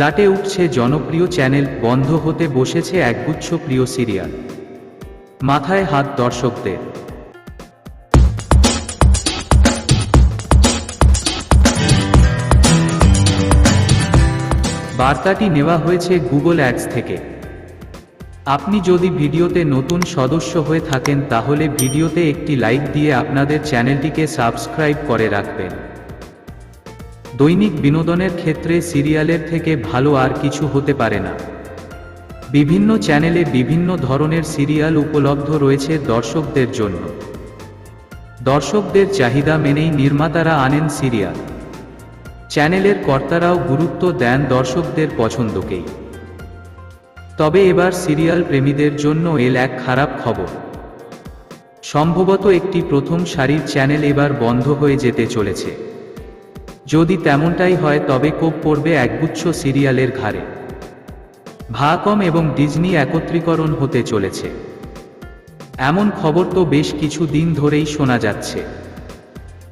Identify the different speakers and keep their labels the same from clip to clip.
Speaker 1: লাটে উঠছে জনপ্রিয় চ্যানেল বন্ধ হতে বসেছে একগুচ্ছ প্রিয় সিরিয়াল। মাথায় হাত দর্শকদের। বার্তাটি নেওয়া হয়েছে গুগল অ্যাডস থেকে। আপনি যদি ভিডিওতে নতুন সদস্য হয়ে থাকেন তাহলে ভিডিওতে একটি লাইক দিয়ে আপনাদের চ্যানেলটিকে সাবস্ক্রাইব করে রাখবেন। দৈনিক বিনোদনের ক্ষেত্রে সিরিয়ালের থেকে ভালো আর কিছু হতে পারে না। বিভিন্ন চ্যানেলে বিভিন্ন ধরনের সিরিয়াল উপলব্ধ রয়েছে দর্শকদের জন্য। দর্শকদের চাহিদা মেনেই নির্মাতারা আনেন সিরিয়াল। চ্যানেলের কর্তারাও গুরুত্ব দেন দর্শকদের পছন্দকেই। তবে এবার সিরিয়াল প্রেমীদের জন্য এল এক খারাপ খবর। সম্ভবত একটি প্রথম সারির চ্যানেল এবার বন্ধ হয়ে যেতে চলেছে। যদি তেমনটাই হয় তবে কোপ পড়বে একগুচ্ছ সিরিয়ালের ঘাড়ে। ভাকম এবং ডিজনি একত্রীকরণ হতে চলেছে। এমন খবর তো বেশ কিছু দিন ধরেই শোনা যাচ্ছে।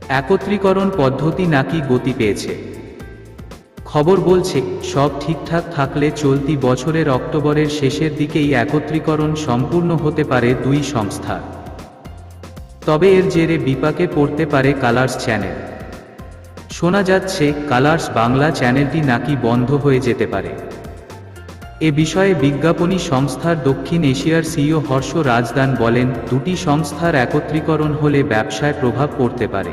Speaker 1: একত্রীকরণ পদ্ধতি নাকি গতি পেয়েছে। খবর বলছে, সব ঠিকঠাক থাকলে চলতি বছরের অক্টোবরের শেষের দিকেই একত্রীকরণ সম্পূর্ণ হতে পারে দুই সংস্থার তবে এর জেরে বিপাকে পড়তে পারে কালার্স চ্যানেল। শোনা যাচ্ছে, কালার্স বাংলা চ্যানেলটি নাকি বন্ধ হয়ে যেতে পারে। এ বিষয়ে বিজ্ঞাপনী সংস্থার দক্ষিণ এশিয়ার সিইও হর্ষ রাজদান বলেন, দুটি সংস্থার একত্রীকরণ হলে ব্যবসায় প্রভাব পড়তে পারে।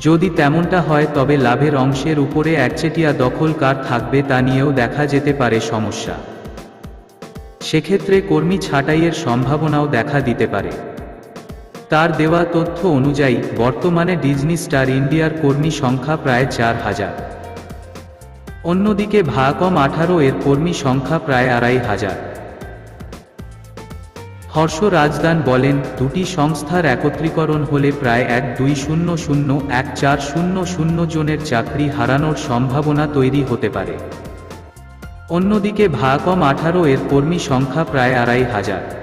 Speaker 1: যদি তেমনটা হয়, তবে লাভের অংশের উপরে একচেটিয়া দখল কার থাকবে তা নিয়েও দেখা যেতে পারে সমস্যা। সেক্ষেত্রে কর্মী ছাঁটাইয়ের সম্ভাবনাও দেখা দিতে পারে। তার দেওয়া তথ্য অনুযায়ী, বর্তমানে ডিজনি স্টার ইন্ডিয়ার কর্মী সংখ্যা প্রায় চার হাজার। অন্যদিকে ভাকম আঠারো এর কর্মী সংখ্যা প্রায় আড়াই হাজার। হর্ষ রাজদান বলেন, দুটি সংস্থার একত্রীকরণ হলে প্রায় এক দুই শূন্য শূন্য এক চার শূন্য শূন্য জনের চাকরি হারানোর সম্ভাবনা তৈরি হতে পারে। অন্যদিকে ভাকম আঠারো এর কর্মী সংখ্যা প্রায় আড়াই হাজার।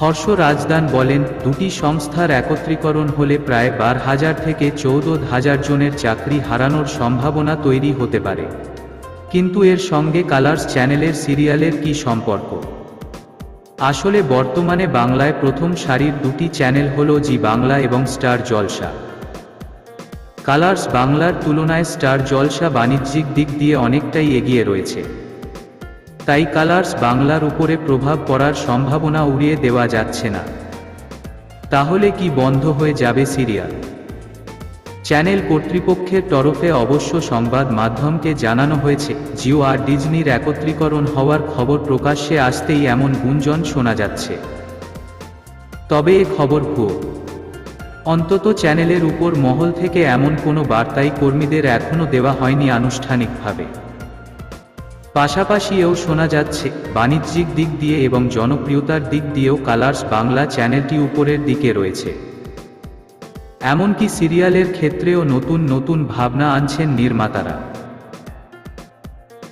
Speaker 1: হর্ষ রাজদান বলেন, দুটি সংস্থার একত্রীকরণ হলে প্রায় বার হাজার থেকে চৌদ্দ হাজার জনের চাকরি হারানোর সম্ভাবনা তৈরি হতে পারে। কিন্তু এর সঙ্গে কালার্স চ্যানেলের সিরিয়ালের কি সম্পর্ক? আসলে বর্তমানে বাংলায় প্রথম সারির দুটি চ্যানেল হল জি বাংলা এবং স্টার জলসা। কালার্স বাংলার তুলনায় স্টার জলসা বাণিজ্যিক দিক দিয়ে অনেকটাই এগিয়ে রয়েছে। তাই কালার্স বাংলার উপরে প্রভাব পড়ার সম্ভাবনা উড়িয়ে দেওয়া যাচ্ছে না। তাহলে কি বন্ধ হয়ে যাবে সিরিয়াল? চ্যানেল কর্তৃপক্ষের তরফে অবশ্য সংবাদ মাধ্যমকে জানানো হয়েছে, জিও আর ডিজনির একত্রীকরণ হওয়ার খবর প্রকাশ্যে আসতেই এমন গুঞ্জন শোনা যাচ্ছে। তবে এ খবর ভুয়ো। অন্তত চ্যানেলের উপর মহল থেকে এমন কোনো বার্তাই কর্মীদের এখনও দেওয়া হয়নি আনুষ্ঠানিকভাবে। পাশাপাশি এও শোনা যাচ্ছে, বাণিজ্যিক দিক দিয়ে এবং জনপ্রিয়তার দিক দিয়েও কালার্স বাংলা চ্যানেলটি উপরের দিকে রয়েছে। এমনকি সিরিয়ালের ক্ষেত্রেও নতুন নতুন ভাবনা আনছেন নির্মাতারা।